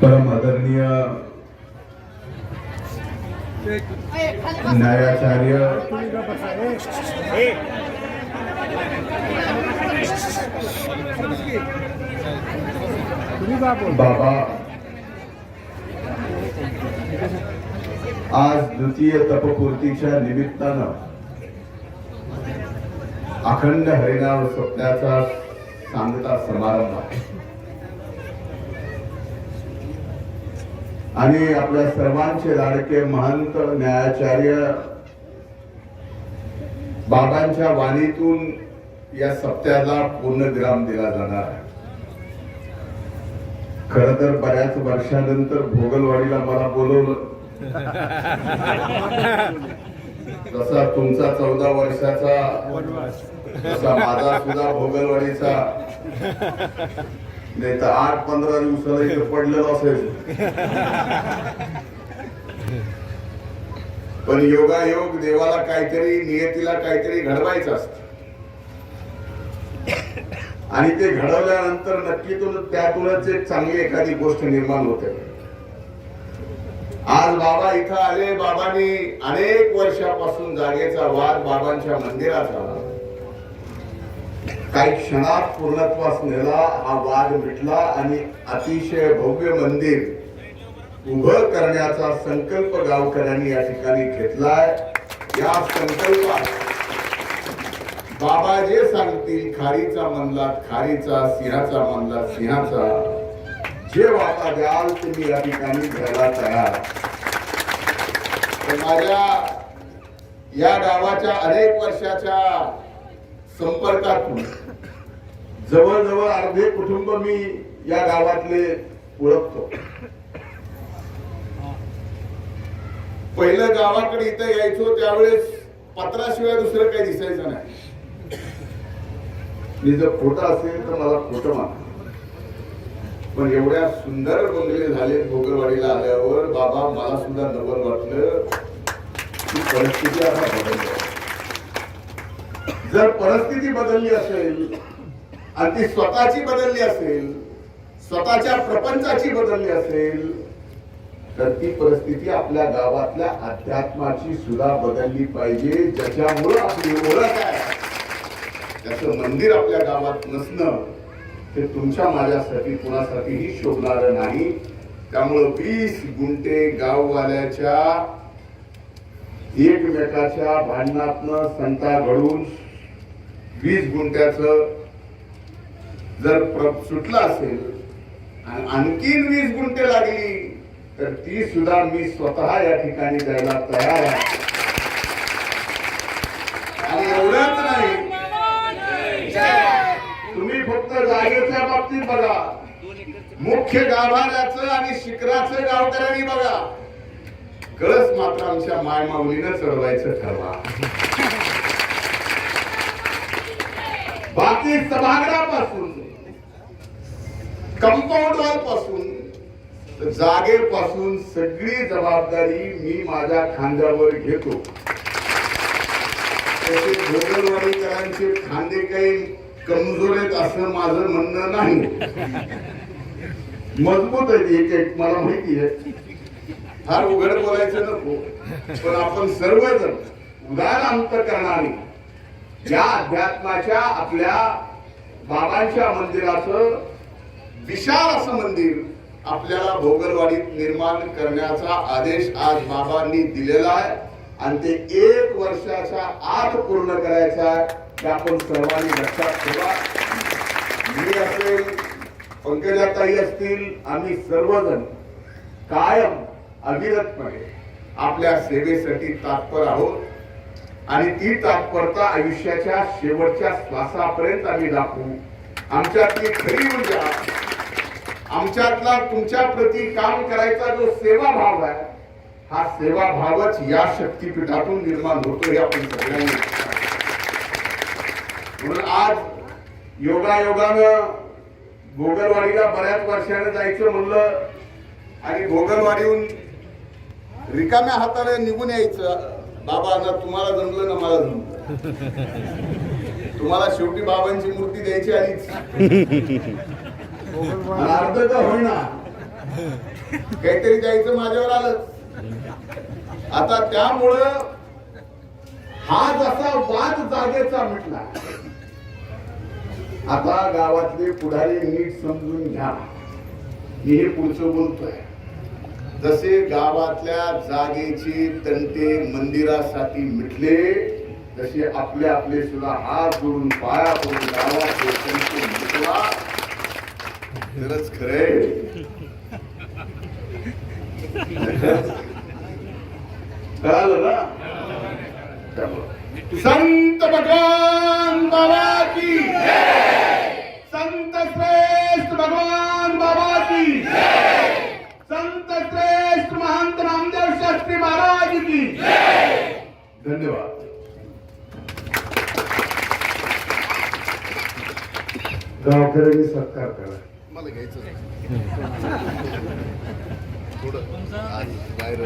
परम आदरणीय न्यायाचार्य बाबा आज द्वितीय तपपूर्तीच्या निमित्तानं अखंड हरिनाम स्वप्नाचा सांगता समारंभ आहे. आणि आपल्या सर्वांचे लाडके महंत न्यायाचार्य बाबांच्या वाणीतून या सप्त्याला पूर्णविराम दिला जाणार आहे. खर तर बऱ्याच वर्षानंतर भोगलवाडीला मला बोलवलं. जसा तुमचा चौदा वर्षाचा तसा माझा सुद्धा भोगलवाडीचा. नाही तर आठ पंधरा दिवसाला इथं पडलेलं असेल पण योगायोग देवाला काहीतरी नियतीला काहीतरी घडवायचं असत. आणि ते घडवल्यानंतर नक्की तुला त्यातूनच एक चांगली एखादी गोष्ट निर्माण होते. आज बाबा इथं आले बाबांनी अनेक वर्षापासून जागेचा वाद बाबांच्या मंदिराचा काही क्षणात पूर्णत्वास नेला हा वाद मिटला आणि अतिशय भव्य मंदिर उभं करण्याचा संकल्प गावकऱ्यांनी या ठिकाणी घेतलाय. या संकल्पात बाबा जे सांगतील खारीचा म्हणला खारीचा सिंहाचा म्हणला सिंहाचा जे वाटा द्याल तुम्ही या ठिकाणी घ्यायला तयार. माझ्या या गावाच्या अनेक वर्षाच्या संपर्कातून. जवळजवळ अर्धे कुटुंब मी या गावातले ओळखतो. पहिलं गावाकडे इथं यायचो त्यावेळेस पत्राशिवाय दुसरं काही दिसायचं नाही. मी जर खोटं असेल तर मला खोटं मान पण एवढ्या सुंदर बंगले झाले भोगरवाडीला आल्यावर बाबा मला सुद्धा नवल वाटलं की परिस्थिती आता बदलली जर परिस्थिती बदलली असेल आणि ती स्वतःची बदलली असेल स्वतःच्या प्रपंचाची बदलली असेल तर ती परिस्थिती आपल्या गावातल्या अध्यात्माची सुद्धा बदलली पाहिजे ज्याच्यामुळं आपली ओळख आहे. त्याचं मंदिर आपल्या गावात नसणं ते तुमच्या माझ्यासाठी कुणासाठीही शोभणार नाही. त्यामुळं वीस गुंठे गाववाल्याच्या एकमेकाच्या भांडणातनं संता घडून वीस गुंठ्याचं जर प्र- सुटलं असेल आणि आणखीन वीस गुंठे लागली तर ती सुद्धा मी स्वतः या ठिकाणी द्यायला तयार आहे. आणि एवढंच नाही. तुम्ही फक्त जागेच्या बाबतीत बघा. मुख्य गाभाऱ्याचं आणि शिखराचं गावकऱ्यांनी बघा. कळस मात्र आमच्या मायमाऊलीनं चढवायचं ठरवा. बाकी सभागृहापासून कंपाऊंडरपासून जागेपासून सगळी जबाबदारी मी माझ्या खांद्यावर घेतो. तसे भोगलवाडीकरांचे खांदे काही कमजोर आहेत असं माझं म्हणणं नाही. मजबूत आहे एक एक मला माहिती आहे. फार उघड बोलायचं नको. पण आपण सर्वजण उदार अंतकरणाने या अध्यात्माच्या आपल्या बाबांच्या मंदिराचं विशाल असं मंदिर आपल्याला भोगलवाडीत निर्माण करण्याचा आदेश आज बाबांनी दिलेला आहे. आणि ते एक वर्षाच्या आत पूर्ण करायचा आहे. ते आपण सर्वांनी लक्षात ठेवा. मी असेल पंकजाताई असतील आम्ही सर्वजण कायम अविरतपणे आपल्या सेवेसाठी तात्पर आहोत. आणि ती तात्परता आयुष्याच्या शेवटच्या श्वासापर्यंत आम्ही दाखवू. आमच्यातली खरी ऊर्जा आमच्यातला तुमच्या प्रती काम करायचा जो सेवा भाव आहे हा सेवा भावच या शक्तीपीठातून निर्माण होतो हे आपण सगळ्यांनी म्हणून आज योगायोगानं भोगलवाडीला बऱ्याच वर्षानं जायचं म्हणलं आणि भोगलवाडीहून रिकाम्या हाताने निघून यायचं. बाबा ना तुम्हाला जमलं ना मला जमलं. तुम्हाला शेवटी बाबांची मूर्ती द्यायची आलीच. आणि अर्ध का होईना. काहीतरी द्यायचं माझ्यावर आलं. आता त्यामुळं हा जसा वाद जागेचा म्हटला आता गावातले पुढारी नीट समजून घ्या. मी हे पुढचं बोलतोय. जसे गावातल्या जागेचे तंटे मंदिरासाठी मिटले तसे आपले आपले सुद्धा हात जोडून पाया पडून गावातले तंटे मिटवा. खरंच खरंय. कळालं ना? त्यामुळं. संत भगवान बाबा की संत श्रेष्ठ भगवान बाबा की संत श्रेष्ठ महंत नामदेव शास्त्री महाराज की धन्यवाद। गावकऱ्यांनी सत्कार करा। मला घ्यायचं थोडं आज बाहेर